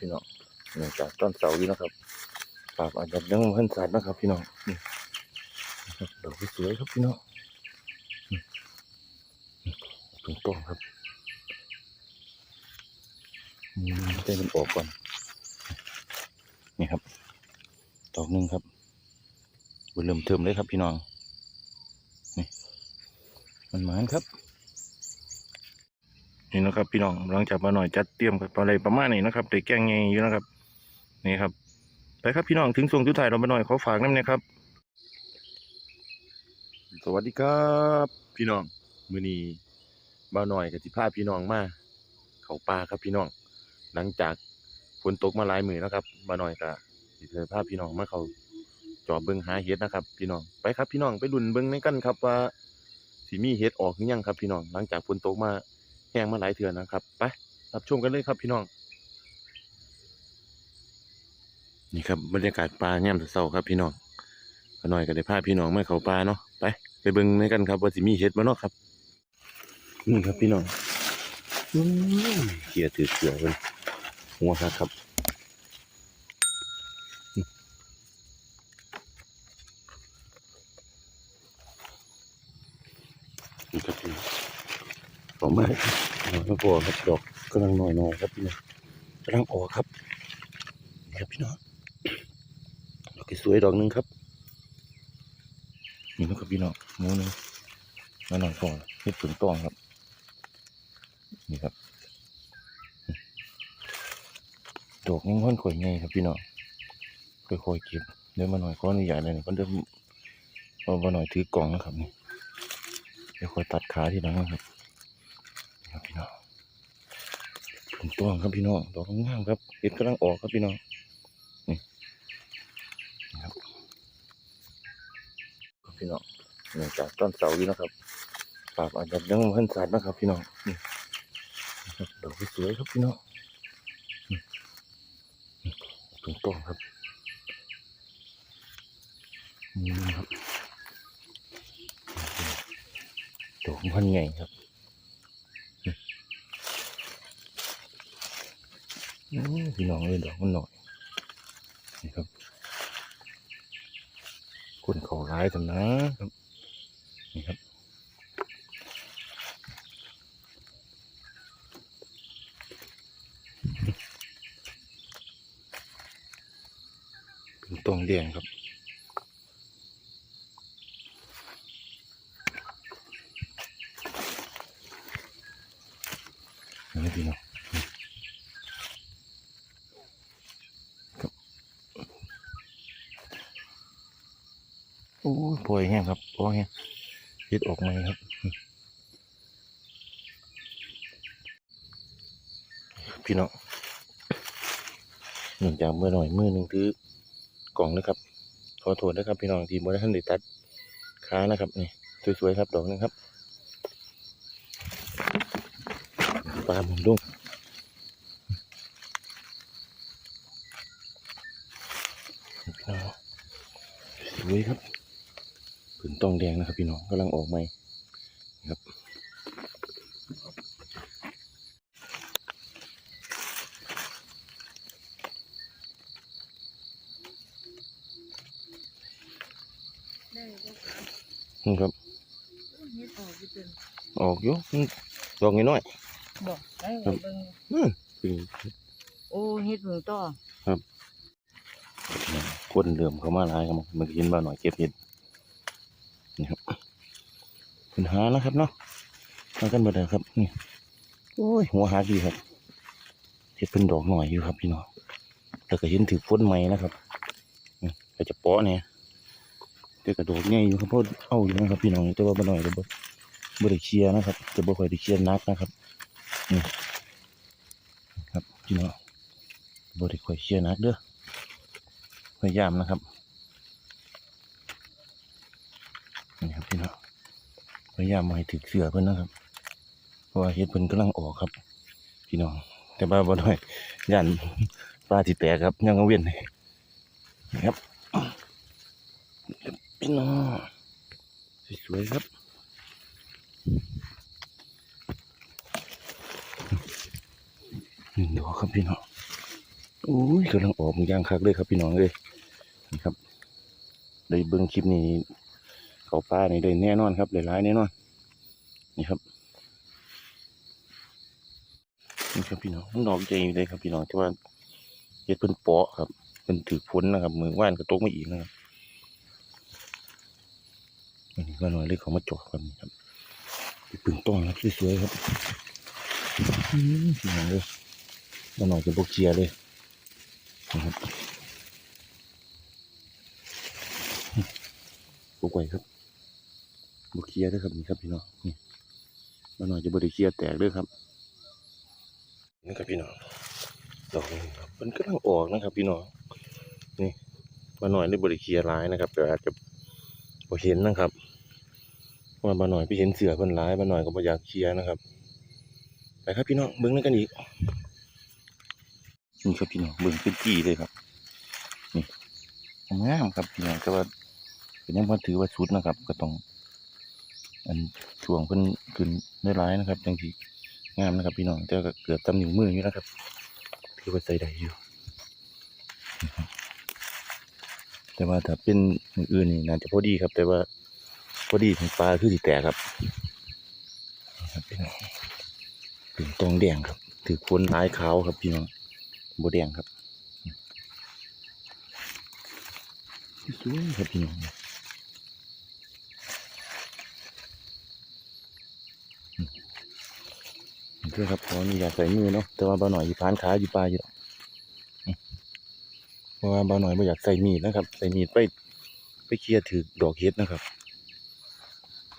พี่น้องเนื่องจากต้นเสาอยู่นะครับปราบอาจจะยังเพิ่นสัตว์นะครับ พี่น้องนี่ดอกสวยครับพี่น้องนี่นี่ตรงต้นครับอืมให้มันออกก่อนนี่ครับดอกหนึ่งครับบนเริ่มเทิมเลยครับพี่น้องนี่มันหมานครับ นี่นะครับ พี่น้องหลังจากมาหน่อยจัดเตรียมกับอะไรประมาณนี้นะครับแต่แกงไงอยู่นะครับ นี่ครับไปครับพี่น้องถึงส่วงทุกถ่ายเรามาหน่อยขอฝากน้ำนะครับ สวัสดีครับ พี่น้องมือนีมาหน่อยกับที่พาพี่น้องมาเขาป่าครับพี่น้อง หลังจากฝนตกมาหลายมือนะครับ มาหน่อยกับที่เคยพาพี่น้องมาเขาจอบเบิ้งหาเห็ดนะครับ พี่น้องไปครับพี่น้องไปดุนเบิ้งในกันครับว่าสีมีเห็ดออกหรือยังครับ พี่น้องหลังจากฝนตกมา แห้งมาหลายเถือนนะครับไปรับชมกันเลยครับพี่น้อง นี่ครับบรรยากาศปลาย่มเศร้าครับพี่น้องก็น่อยก็ได้พาพี่น้องมาเขาปลาเนาะไปไปเบิ้งในกันครับว่าสิมีเห็ดมาเนาะครับนี่ครับพี่น้องเกียถือเสือเพิ่นหัวครับครับนี่ครับพี่น้อง ออกมาหน่อยพอครับดอกกำลังหน่อยหน่อยครับพี่น้องกำลังออกครับนี่ครับพี่น้องดอกสวยดอกหนึงครับนี่นะครับพี่น้องมูนึงมาหน่อยพอเห็ดผึ่งตองครับ นี่ครับดอกยังค่อนข่อยไงครับพี่น้องค่อยๆเก็บเดี๋ยวมาหน่อยขออนุญาตเลยนะก็เดี๋ยวมาหน่อยถือกล่องนะครับนี่เดี๋ยวค่อยตัดขาที่หลังนะครับพี่น้องผม ตวงครับพี่น้องดอกงามครับเห็ดกำลังออกครับพี่น้องนี่ครับพี่น้องเนื่องจากต้นเสาอยู่นะครับปราบอาจจะยังเพิ่นสัตว์นะครับ พี่น้องนี่ดอกสวยครับพี่น้องนี่ตรงต้นครับนี่ครับดอกมันใหญ่ครับ อื้อ พี่น้องเลยดอกมันหน่อยนี่ครับคนเขาร้ายทำนะครับนี่ครับเป็นตองแดงครับนี่พี่น้อง โอ้ยปล่อยแห้งครับปล่อยแห้งเห็ดออกมาครับพี่น้องหนึ่งจากเมื่อหน่อยมือหนึ่งถือกล่องนะครับ ขอโทษนะครับ พี่น้องที่บ่ได้ทันได้ตัดขานะครับนี่สวยๆครับดอกนึงครับปลาหมุนดุ้งพี่น้องสวยครับ ตองแดงนะครับ พี่น้องกำลังออกใหม่นะครับได้บ่คะนี่ครับโอ้ยเฮ็ดออกอยู่ตึงออกอยู่อืมดอกน้อยบอกได้ครับเบิ่งๆอืมเป็นโอ้เฮ็ดเบิ่งต่อคนเดิมเข้ามาหลายครับมันก็เห็นบ้าหน่อยเก็บเห็ดนี่ครับ ปัญหานะครับเนาะมากันบ่ได้ครับนี่โอ้ยหัวหาดีครับเห็ดเป็นดอกหน่อยอยู่ครับพี่น้องแต่ก็เห็นถือฝนใหม่นะครับนี่ก็จะเปาะเนี่ยแต่กระโดดใหญ่อยู่ครับเพราะเอาอยู่นะครับพี่น้องแต่ว่าบ่หน่อยเดี๋ยวบ่บ่ได้เคลียร์นะครับจะบ่ค่อยได้เคลียร์นักนะครับนี่ครับพี่น้องบ่ได้ค่อยเคลียร์นักเด้อพยายามนะครับนี่ครับพี่น้องพ ยายามมาให้ถึกเสือเพิ่นนะครับ เพราะว่าเฮ็ดเพิ่นกำลังออกครับ พี่น้อง แต่บ้าบ่น้อยย่านปลาที่แตกครับยังกังเวียนนี่ครับพี่น้องสวยๆครับหนึ่งดอกครับพี่น้องอุ้ยกำลังออกมันย่างคักเลยครับพี่น้องเลยนี่ครับได้เบิ้งคลิปนี้ เขาป้านี่ได้แน่นอนครับได้ร้ายแน่นอน นี่ครับนี่ครับพี่น้องนดอกใจเลยครับพี่น้องที่ว่าเฮ็ดเพิ่นเปาะครับเพิ่นถือพ้นนะครับ มือว่านก็ตกไมาอีกนะครับอันนี้ก็หน่อยเลยเขามาจอดกันนะครับปปึงต้องครับสวยๆครับอืมพี่น้องเลยมาหน่อยจะบกเชียเลยนะครับบกไว้ครับ บกเชียร์ด้วยครับนี่ครับพี่น้องนี่มาหน่อยจะบริเชียร์แตกด้วยครับนี่ครับพี่น้องดอกนี้ครับมันกำลังออกนะครับ พี่น้องนี่มาหน่อยได้บริเชียร์ร้ายนะครับแต่อาจจะบ่เห็นนะครับว่ามาหน่อยไปเห็นเสือเพิ่นร้ายมาหน่อยก็บ่อยากเคลียร์นะครับไปครับพี่น้องเบิ้งนั่นกันอีกนี่ครับพี่น้องเบิ่งเป็นกี่เลยครับนี่งามครับพี่น้องแต่ว่าเป็นยังพอถือว่าชุดนะครับ ก็ต้อง อันช่วงเพิ่นขึ้นได้ร้ายนะครับจังทีงามนะครับ พี่น้องแต่ก็เกือบตำหนิวมืออยู่นะครับถือว่าใส่ได้อยู่แต่ว่าถ้าเป็นอื่นนี่น่าจะพอดีครับ แต่ว่าพอดีของปลาคือสีแตกครับนี่ครับพี่น้องเป็นตองแดงครับ ถือคนร้ายขาวครับพี่น้องโบแดงครับสวยครับพี่น้องอืม นี่คือครับขออนุญาตใส่มือเนาะแต่ว่าบ่าหน่อยอยู่พานขาอยู่ปลาอยู่มเพราะว่าบ่าหน่อยบ่อยากใส่มีดนะครับ ใส่มีดไปไปเคลียร์ถือดอกเห็ดนะครับ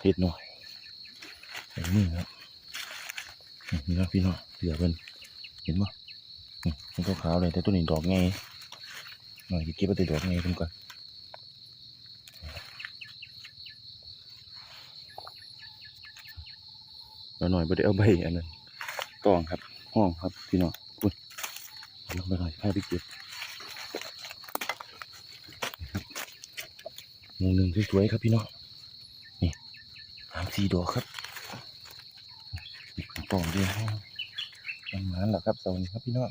เห็ดหน่อยใส่มือครับนี่ครับพี่น้องเหลือเพิ่นเห็นมั้นี่มันก็ขาวเลยแต่ตัวนี้ดอกไงหน่อยเก็บไปต่ดดอกไงขึ้นก่อนหน่อยไม่ได้เอาใบอันนั้น ตองครับ ห้องครับพี่น้องอุ้ยลงไปหน่อยพาไปเก็บนี่ครับหมูหนึ่งสวยๆครับพี่น้องนี่สามสี่ดอกครับตองด้วยประมาณหละครับเสาร์นี้ครับพี่น้อง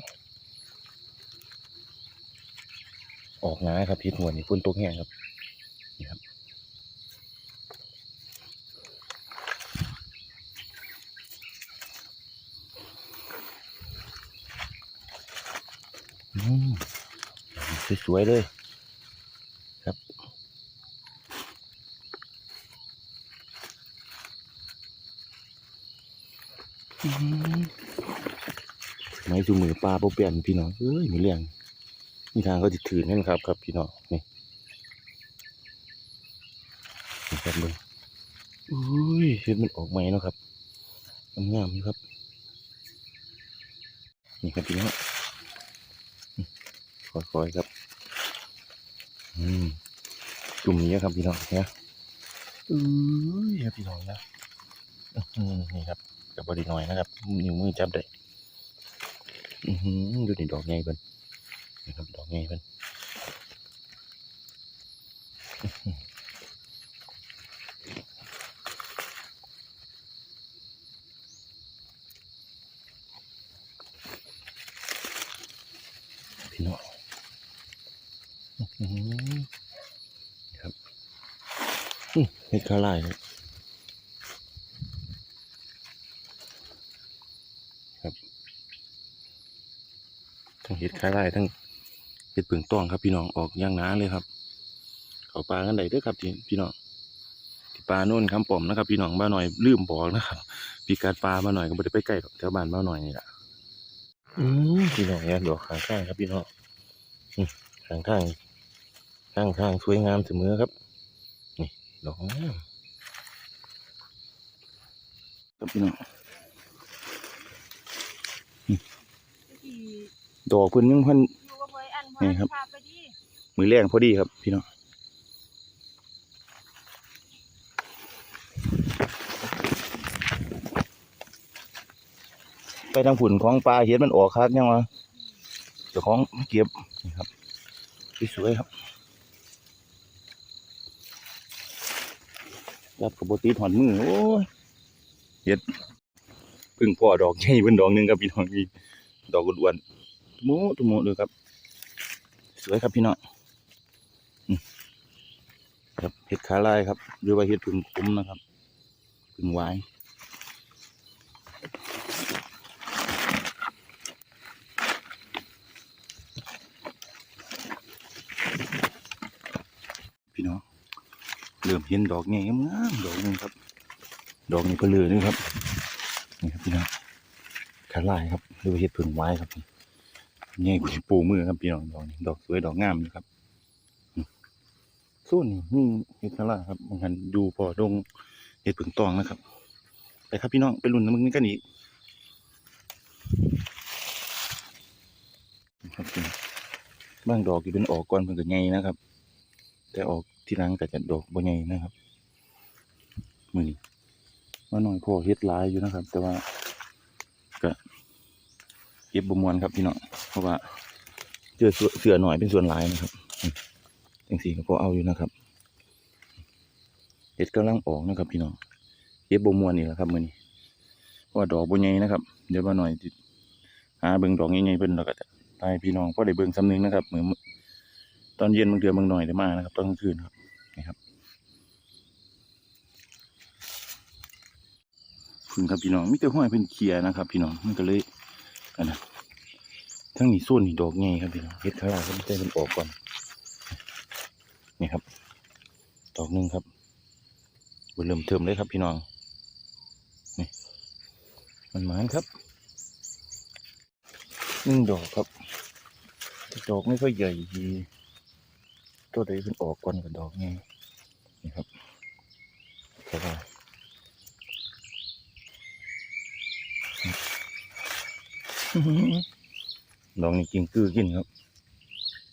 ออกงาครับพิษหัวนี่พุ่นตกแห้งครับนี่ครับอืม สวยๆเลย ครับ ไม้จูมือปลาโปเปลี่ยนพี่น้อง เอ้ยมีเรื่องนี่ทางเขาจะถือนั่นครับ ครับพี่น้องนี่นะครับเบิ้งอุ้ยเห็ดมันออกใหมเนาะครับงามๆครับ นี่ครับพี่น้อง ค่อยๆครับ อืมจุ่มเยอะครับพี่น้องเนี่ยอุ้ยอะพี่น้องนะอือหือนี่ครับกับบริหน่อยนะครับ นิ้วมือจับได้อือหือดูนี่ดอกไงเพิ่นนะครับ ดอกไงเพิ่นพี่น้องอื้อหือครับอื้อ เห็ดข้าวไล่ครับครับทั้งเห็ดข้าวไล่ทั้งเห็ดเปลืองต้องครับ พี่น้องออกอย่างหนาเลยครับ เขาปลากันได้เด้วยครับพี่พี่น้องที่ปลาโน่นคำปอมนะครับ พี่น้องบ้าหน่อยลืมบอกนะครับพี่การปลามาหน่อยก็ไม่ได้ไปใกล้หรอกแถวบ้านบ้าหน่อยนี่แหละอืมพี่น้องเนี่ยดอกข้างข้างครับพี่น้องอืมข้างข้างข้างข้างสวยงามเสมอครับนี่ ดอกงามครับพี่น้องดอกเพิ่นยังเพันอยู่กับเบยอันนี่ครับ มือแรงพอดีครับ พี่น้องไปทางผุนของปลาเห็ดมันออกครับยังวะเจ้าของเก็บนี่ครับสวยๆครับ รับกับบตีถอนมือโอ้ยเห็ดพึ่งพ่อดอกใหญ่เป็นดอกหนึ่งครับพี่น้องนี่ดอกกระดวนตุโมตุโมเลยครับ สวยครับพี่น้องครับเห็ดขาลายครับหรือว่าเห็ดพึ่งคุ้มนะครับพึ่งไวายพี่น้องเริ่มเห็นดอกไงงามดอกนึงครับ ดอกนี้ก็เลือนี่ครับนี่ครับพี่น้องขาลายครับหรือว่าเห็ดผึ่งหวายครับนี่กุปูมือครับพี่น้องดอกนี้ดอกสวยดอกงามอยู่ครับส่วนนี่เห็ดละลาครับบางคันดูพอดงเห็ดผึ่งตองนะครับไปครับพี่น้องไปรุ่นน้ำมึงนี่กันอีกครับพี่น้างดอกที่เป็นออกก่อนเพิ่นก็ใหญ่นะครับ แต่ออก ทีหลังก็จะดอกบ่ใหญ่นะครับมือนี้ว่าน้อยพอเฮ็ดลายอยู่นะครับ แต่ว่าก็เก็บบ่มวนครับพี่น้องเพราะว่าเจอเสือหน่อยเป็นส่วนลายนะครับจังสี่ก็พอเอาอยู่นะครับเห็ดกำลังออกนะครับ พี่น้องเก็บบมวนนี่แหละครับมือนี้เพราะว่าดอกบใหญ่นะครับ เดี๋ยวมาหน่อยหาเบิ่งดอกใหญ่ๆเพิ่นแล้วก็จะตายพี่น้องพอได้เบิ่งซ้ำนึงนะครับเหมือน ตอนเย็นบางเดือนบางหน่อยได้มานะครับตอนกลางคืนครับนี่ครับพึ่งครับพี่น้องมิแต่ห้อยเพิ่นเคลียนะครับ พี่น้องมันก็เลยอันนั้นทั้งนี้ส่วนนี่ดอกใหญ่ครับพี่น้องเฮ็ดข้างล่างก็ไม่ได้มันออกก่อนนี่ครับดอกหนึ่งครับบนเริ่มเทิมเลยครับพี่น้องนี่มันหมานครับหนึ่งดอกครับดอกไม่ค่อยใหญ่ดี ตัวใดเป็นออกก่อนกับดอกไงนี่ครับสบายดอกนี้กินกือกินครับ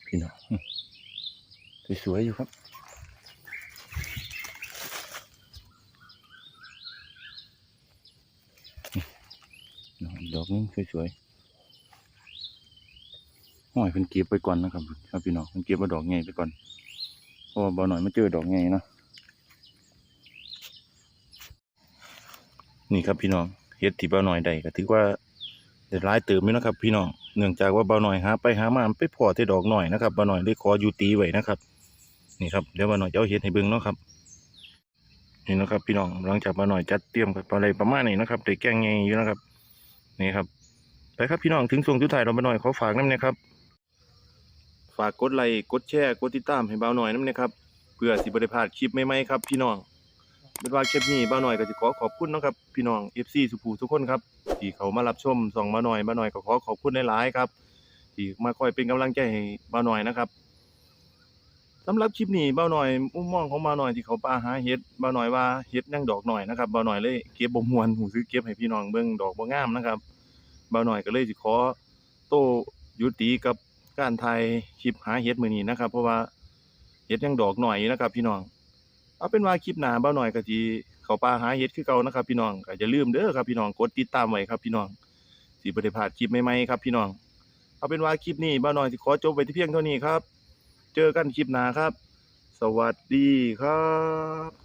พี่น้องสวยๆอยู่ครับดอกนี้สวยๆ ห้อยเป็นเก็บไปก่อนนะครับครับพี่น้องเป็นเก็บว่าดอกใหญ่ไปก่อนเพราะว่าบ่หน่อยมาเจอดอกใหญ่นะนี่ครับพี่น้องเฮ็ดที่บ่หน่อยได้ก็ถือว่าได้หลายเติมอยู่นะครับ พี่น้องเนื่องจากว่าบ่หน่อยหาไปหามามันไปพอแต่ดอกหน่อยนะครับบ่หน่อยได้ขออยู่ตีไว้นะครับ นี่ครับเดี๋ยวบ่หน่อยจะเอาเฮ็ดให้เบิ่งเนาะครับนี่นะครับพี่น้องหลังจากบ่หน่อยจัดเตรียมกับอะไรประมาณนี้นะครับได้แกงใหญ่อยู่นะครับนี่ครับไปครับพี่น้องถึงช่วงสุดท้ายเราบ่หน่อยขอฝากน้ำนะครับ ฝากกดไลค์กดแชร์กดติดตามให้บ่าวหน่อยน้ำนะครับเพื่อสิบ่ได้พลาดคลิปใหม่ๆครับพี่น้องเป็นว่าคลิปนี้บ่าวหน่อยก็สิขอขอบคุณนะครับพี่น้อง FC สุภูทุกคนครับที่เขามารับชมส่องบ่าหน่อยบ่าหน่อยก็ขอขอบคุณหลายๆครับที่มาคอยเป็นกำลังใจให้บ่าวหน่อยนะครับสำหรับคลิปนี้บ่าวหน่อยมุมมองของบ่าวหน่อยที่เขาป่าหาเห็ดบ่าวหน่อยว่าเห็ดยังดอกหน่อยนะครับบ่าวหน่อยเลยเก็บบ่มวนหูซื้อเก็บให้พี่น้องเบิ่งดอกบ่งามนะครับบ่าวหน่อยก็เลยสิขอโตยุติกับ การถ่ายคลิปหาเห็ดมือนี้นะครับ เพราะว่าเห็ดยังดอกหน่อยนะครับพี่น้อง เอาเป็นว่าคลิปหนาบ่าหน่อยก็สิเขาป่าหาเห็ดคือเก่านะครับ พี่น้องก็อย่าลืมเด้อครับพี่น้องกดติดตามไว้ครับ พี่น้องสิบ่ได้พลาดคลิปใหม่ๆครับ พี่น้อง เอาเป็นว่าคลิปนี้บ้าหน้อยสิขอจบไว้ที่เพียงเท่านี้ครับ เจอกันคลิปหนาครับ สวัสดีครับ